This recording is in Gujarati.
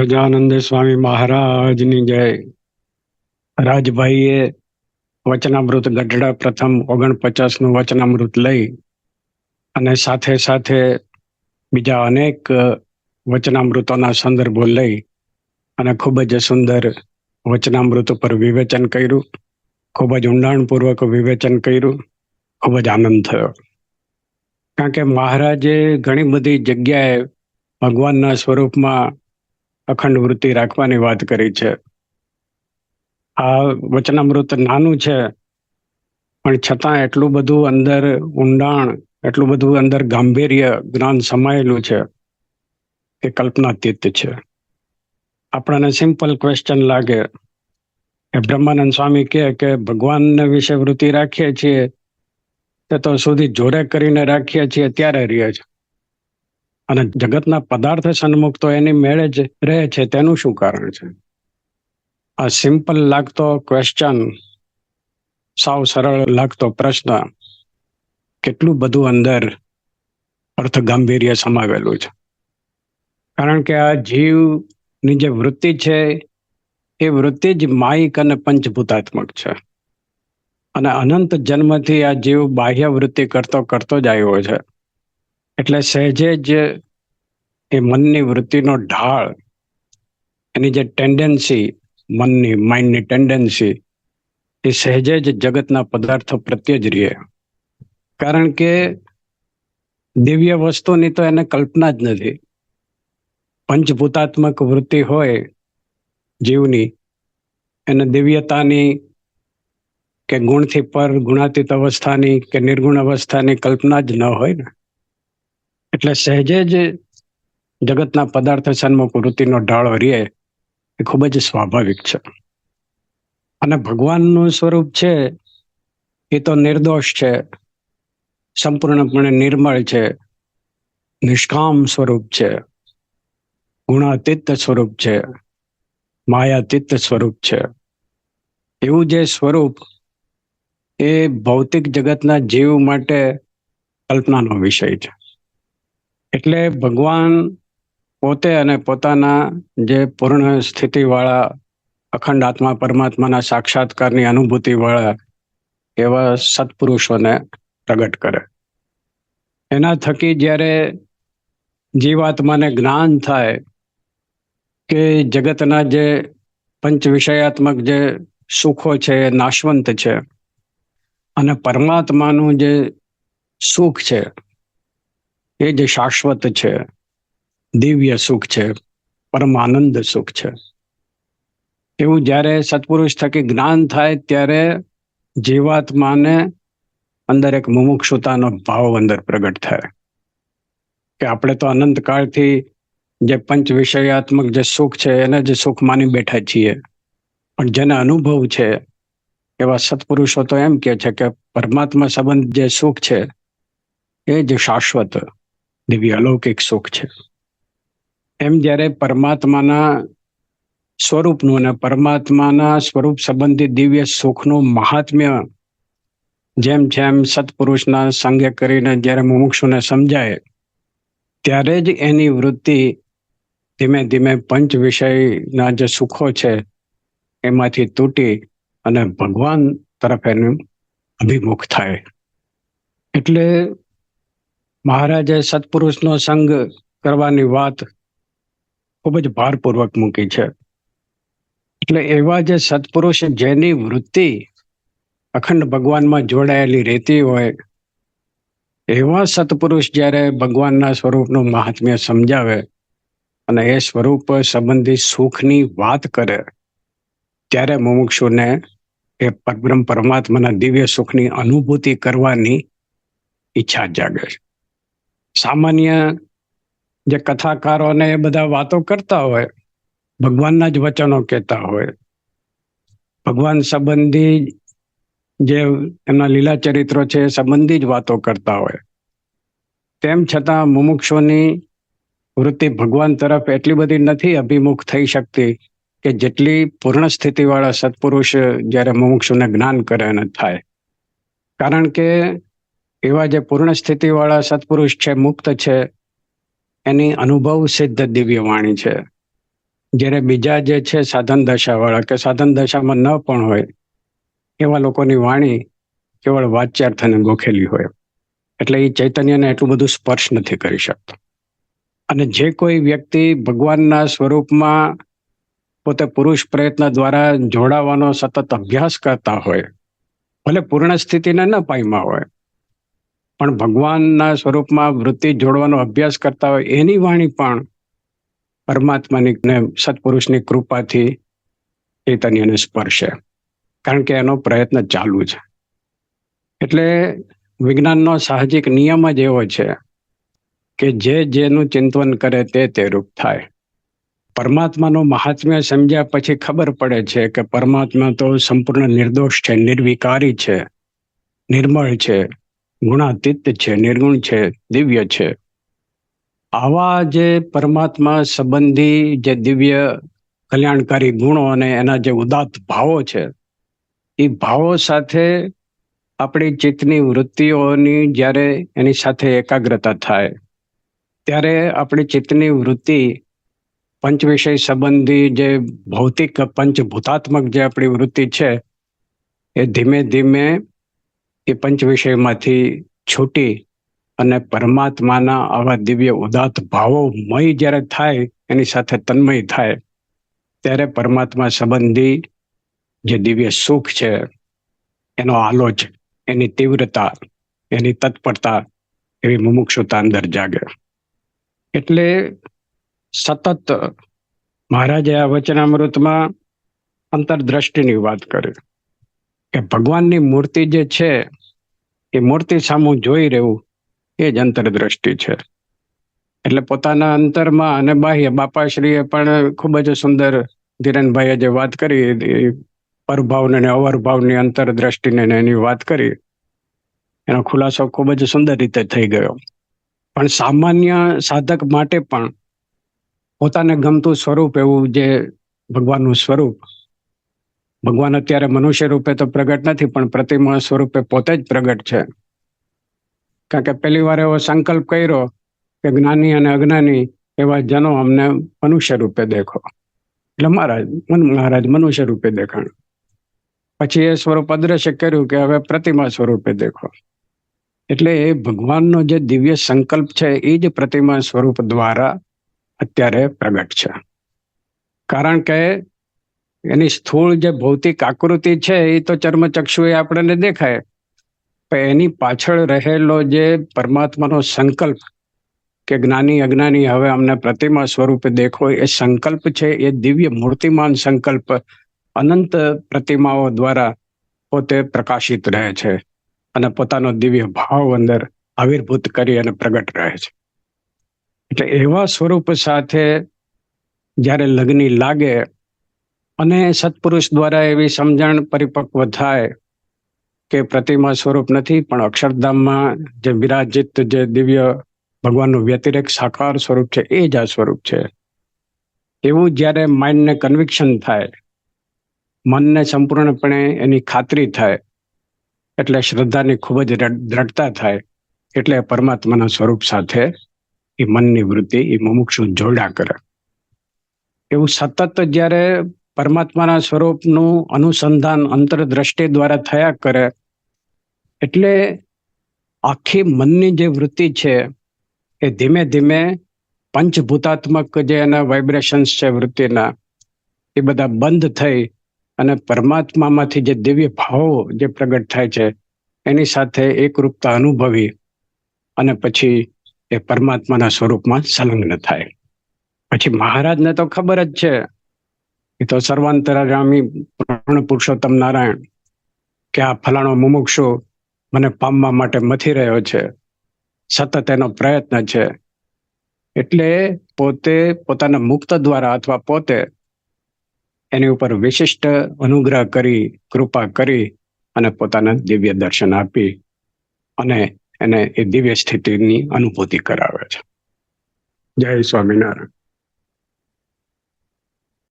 સહજાનંદ સ્વામી મહારાજની જય. રાજભાઈએ વચનામૃત ગઢડા પ્રથમ ઓગણપચાસનું વચનામૃત લઈ અને સાથે સાથે બીજા અનેક વચનામૃતોના સંદર્ભો લઈ અને ખૂબ જ સુંદર વચનામૃત ઉપર વિવેચન કર્યું, ખૂબ જ ઊંડાણપૂર્વક વિવેચન કર્યું, ખૂબ જ આનંદ થયો. કારણ કે મહારાજે ઘણી બધી જગ્યાએ ભગવાનના સ્વરૂપમાં અખંડ વૃત્તિ રાખવાની વાત કરી છે. આ વચનામૃત નાનું છે, પણ છતાં એટલું બધું અંદર ઊંડાણ, એટલું બધું અંદર ગાંભીર્ય, જ્ઞાન સમાયેલું છે કે કલ્પનાતીત છે. આપણને સિમ્પલ ક્વેશ્ચન લાગે કે બ્રહ્માનંદ સ્વામી કહે કે ભગવાન વિશે વૃત્તિ રાખીએ છીએ, તે તો સુધી જોરે કરીને રાખીએ છીએ, ત્યારે રહે છે. અને જગતના પદાર્થ સન્મુખ તો એની મેળે જ રહે છે, તેનું શું કારણ છે? આ સિમ્પલ લાગતો ક્વેશ્ચન સાવ સરળ લાગતો પ્રશ્ન, કેટલું બધું અંદર અર્થ ગાંભીર્ય સમાવેલું છે? કારણ કે આ જીવની જે વૃત્તિ છે, એ વૃત્તિ જ માયિક અને પંચભૂતાત્મક છે. અને અનંત જન્મથી આ જીવ બાહ્ય વૃત્તિ કરતો કરતો જ આવ્યો છે. એટલે સહેજે જ એ મનની વૃત્તિનો ઢાળ, એની જે ટેન્ડન્સી મનની માઇન્ડની ટેન્ડન્સી એ સહેજે જ જગતના પદાર્થો પ્રત્યે જ રહે. કારણ કે દિવ્ય વસ્તુની તો એને કલ્પના જ નથી. પંચભૂતાત્મક વૃત્તિ હોય જીવની, એને દિવ્યતાની કે ગુણથી પર ગુણાતીત અવસ્થાની કે નિર્ગુણ અવસ્થાની કલ્પના જ ન હોય ને. એટલે સહેજે જ જગતના પદાર્થ સન્મુખ વૃત્તિનો ઢાળો રહે એ ખૂબ જ સ્વાભાવિક છે. અને ભગવાનનું સ્વરૂપ છે, એ તો નિર્દોષ છે, સંપૂર્ણપણે નિર્મળ છે, નિષ્કામ સ્વરૂપ છે, ગુણાતીત સ્વરૂપ છે, માયાતીત સ્વરૂપ છે. એવું જે સ્વરૂપ એ ભૌતિક જગતના જીવ માટે કલ્પનાનો વિષય છે. એટલે ભગવાન પોતે અને પોતાના જે પૂર્ણ સ્થિતિવાળા અખંડ આત્મા પરમાત્માના સાક્ષાત્કારની અનુભૂતિવાળા એવા સત્પુરુષોને પ્રગટ કરે. એના થકી જ્યારે જીવાત્માને જ્ઞાન થાય કે જગતના જે પંચ વિષયાત્મક જે સુખો છે એ નાશવંત છે અને પરમાત્માનું જે સુખ છે એ જે શાશ્વત છે, દિવ્ય સુખ છે, પરમાનંદ સુખ છે. એવું જ્યારે સત્પુરુષ થકી જ્ઞાન થાય ત્યારે જીવાત્માને અંદર એક મુમુક્ષુતાનો ભાવ અંદર પ્રગટ થાય. કે આપણે તો અનંતકાળથી જે પંચ વિષયાત્મક જે સુખ છે, એને જે સુખ માની બેઠા છીએ. પણ જેને અનુભવ છે, એવા સત્પુરુષો તો એમ કે છે કે પરમાત્મા સંબંધ જે સુખ છે, એ જ શાશ્વત. દિવ્ય અલૌકિક સુખ છે. એમ જ્યારે પરમાત્માના સ્વરૂપનું અને પરમાત્માના સ્વરૂપ સંબંધિત દિવ્ય સુખનું મહાત્મ્ય જેમ જેમ સત્પુરુષના સંગે કરીને જ્યારે મુમુક્ષુને સમજાય, ત્યારે જ એની વૃત્તિ ધીમે ધીમે પંચ વિષયના જે સુખો છે, એમાંથી તૂટી અને ભગવાન તરફ એનું અભિમુખ થાય. એટલે મહારાજે સત્પુરુષનો સંગ કરવાની વાત ખૂબ જ ભારપૂર્વક મૂકી છે. એટલે એવા જે સત્પુરુષ જેની વૃત્તિ અખંડ ભગવાનમાં જોડાયેલી રહેતી હોય, એવા સત્પુરુષ જ્યારે ભગવાનના સ્વરૂપનું મહાત્મ્ય સમજાવે અને એ સ્વરૂપ સંબંધી સુખની વાત કરે, ત્યારે મુમુક્ષુને એ પરબ્રહ્મ પરમાત્માના દિવ્ય સુખની અનુભૂતિ કરવાની ઈચ્છા જાગે છે. સામાન્ય જે કથાકારોને એ બધા વાતો કરતા હોય, ભગવાનના જ વચનો કહેતા હોય. ભગવાન સંબંધી જે એમના લીલા ચરિત્રો છે, એ સંબંધી જ વાતો કરતા હોય. તેમ છતાં મુમુક્ષોની વૃત્તિ ભગવાન તરફ એટલી બધી નથી અભિમુખ થઈ શકતી કે જેટલી પૂર્ણ સ્થિતિવાળા સત્પુરુષ જ્યારે મુમુક્ષુને જ્ઞાન કરે અને થાય. કારણ કે એવા જે પૂર્ણ સ્થિતિવાળા સત્પુરુષ છે, મુક્ત છે, એની અનુભવ સિદ્ધ દિવ્ય વાણી છે. જ્યારે બીજા જે છે સાધન દશાવાળા કે સાધન દશામાં ન પણ હોય, એવા લોકોની વાણી કેવળ વાચ્યાર્થને ગોખેલી હોય. એટલે એ ચૈતન્યને એટલું બધું સ્પર્શ નથી કરી શકતો. અને જે કોઈ વ્યક્તિ ભગવાનના સ્વરૂપમાં પોતે પુરુષ પ્રયત્ન દ્વારા જોડાવાનો સતત અભ્યાસ કરતા હોય, ભલે પૂર્ણ સ્થિતિને ન પામ્યા હોય પણ ભગવાનના સ્વરૂપમાં વૃત્તિ જોડવાનો અભ્યાસ કરતા હોય એની વાણી પણ પરમાત્માની ને સત્પુરુષની કૃપાથી ચૈતન્યને સ્પર્શે. કારણ કે એનો પ્રયત્ન ચાલુ છે. એટલે વિજ્ઞાનનો સાહજિક નિયમ જ એવો છે કે જે જેનું ચિંતન કરે તે તે રૂપ થાય. પરમાત્માનો મહાત્મ્ય સમજ્યા પછી ખબર પડે છે કે પરમાત્મા તો સંપૂર્ણ નિર્દોષ છે, નિર્વિકારી છે, નિર્મળ છે. ગુણાતીત છે, નિર્ગુણ છે, દિવ્ય છે. આવા જે પરમાત્મા સંબંધી જે દિવ્ય કલ્યાણકારી ગુણો અને એના જે ઉદાત્ત ભાવો છે, એ ભાવો સાથે આપણી ચિત્તની વૃત્તિઓની જ્યારે એની સાથે એકાગ્રતા થાય, ત્યારે આપણી ચિત્તની વૃત્તિ પંચવિષય સંબંધી જે ભૌતિક પંચભૂતાત્મક જે આપણી વૃત્તિ છે, એ ધીમે ધીમે એ પંચ વિષયમાંથી છૂટી અને પરમાત્માના આવા દિવ્ય ઉદાત ભાવો મય જ્યારે થાય, એની સાથે તન્મય થાય, ત્યારે પરમાત્મા સંબંધી જે દિવ્ય સુખ છે, એનો આલોચ, એની તીવ્રતા, એની તત્પરતા એવી મુમુક્ષુતા અંદર જાગે. એટલે સતત મહારાજે આ વચનામૃતમાં અંતરદ્રષ્ટિની વાત કરી. કે ભગવાનની મૂર્તિ જે છે, એ મૂર્તિ સામું જોઈ રહેવું, એ જ અંતરદ્રષ્ટિ છે. એટલે પોતાના અંતરમાં અને બાહ્ય બાપાશ્રીએ પણ ખૂબ જ સુંદર ધીરેનભાઈએ જે વાત કરી પરભાવને અને અવરભાવની અંતરદ્રષ્ટિને એની વાત કરી, એનો ખુલાસો ખૂબ જ સુંદર રીતે થઈ ગયો. પણ સામાન્ય સાધક માટે પણ પોતાને ગમતું સ્વરૂપ એવું જે ભગવાનનું સ્વરૂપ ભગવાન અત્યારે મનુષ્ય રૂપે તો પ્રગટ નથી, પણ પ્રતિમા સ્વરૂપે પોતે જ પ્રગટ છે. કારણ કે પહેલી વાર એવો સંકલ્પ કર્યો કે જ્ઞાની અને અજ્ઞાની એવા જનો અમને મનુષ્ય રૂપે દેખો. એટલે મહારાજ મહારાજ મનુષ્ય રૂપે દેખાણ. પછી એ સ્વરૂપ અદ્રશ્ય કર્યું કે હવે પ્રતિમા સ્વરૂપે દેખો. એટલે એ ભગવાનનો જે દિવ્ય સંકલ્પ છે, એ જ પ્રતિમા સ્વરૂપ દ્વારા અત્યારે પ્રગટ છે. કારણ કે એની સ્થૂળ જે ભૌતિક આકૃતિ છે, એ તો ચર્મચક્ષુ એ આપણને દેખાય. પણ એની પાછળ રહેલો જે પરમાત્માનો સંકલ્પ કે જ્ઞાની, અજ્ઞાની હવે અમને પ્રતિમા સ્વરૂપે દેખો, એ સંકલ્પ છે, એ દિવ્ય મૂર્તિમાન સંકલ્પ અનંત પ્રતિમાઓ દ્વારા પોતે પ્રકાશિત રહે છે અને પોતાનો દિવ્ય ભાવ અંદર આવિર્ભૂત કરી અને પ્રગટ રહે છે. એટલે એવા સ્વરૂપ સાથે જ્યારે લગ્ની લાગે અને સત્પુરુષ દ્વારા એવી સમજણ પરિપક્વ થાય કે પ્રતિમા સ્વરૂપ નથી, પણ અક્ષરધામમાં જે વિરાજિત જે દિવ્ય ભગવાનનું વ્યતિરેક સાકાર સ્વરૂપ છે, એ જ આ સ્વરૂપ છે. એવું જ્યારે માઇન્ડને કન્વિક્શન થાય, મનને સંપૂર્ણપણે એની ખાતરી થાય, એટલે શ્રદ્ધાની ખૂબ જ દ્રઢતા થાય, એટલે પરમાત્માના સ્વરૂપ સાથે એ મનની વૃત્તિ, એ મુમુક્ષુ જોડા કરે. એવું સતત જ્યારે પરમાત્માના સ્વરૂપનું અનુસંધાન અંતરદ્રષ્ટિ દ્વારા થયા કરે, એટલે આખી મનની જે વૃત્તિ છે એ ધીમે ધીમે પંચભૂતાત્મક જે એના વાઇબ્રેશન્સ છે વૃત્તિના, એ બધા બંધ થઈ અને પરમાત્મામાંથી જે દિવ્ય ભાવો જે પ્રગટ થાય છે, એની સાથે એકરૂપતા અનુભવી અને પછી એ પરમાત્માના સ્વરૂપમાં સંલગ્ન થાય. પછી મહારાજને તો ખબર જ છે એ તો સર્વાંતરાગામી પૂર્ણ પુરુષોત્તમ નારાયણ, કે આ ફલાણો મુમુક્ષુ મને પામવા માટે મથી રહ્યો છે. સતત એનો પ્રયત્ન છે. એટલે પોતે પોતાના મુક્ત દ્વારા અથવા પોતે એની ઉપર વિશિષ્ટ અનુગ્રહ કરી, કૃપા કરી અને પોતાના દિવ્ય દર્શન આપી અને એને એ દિવ્ય સ્થિતિની અનુભૂતિ કરાવે છે. જય સ્વામિનારાયણ.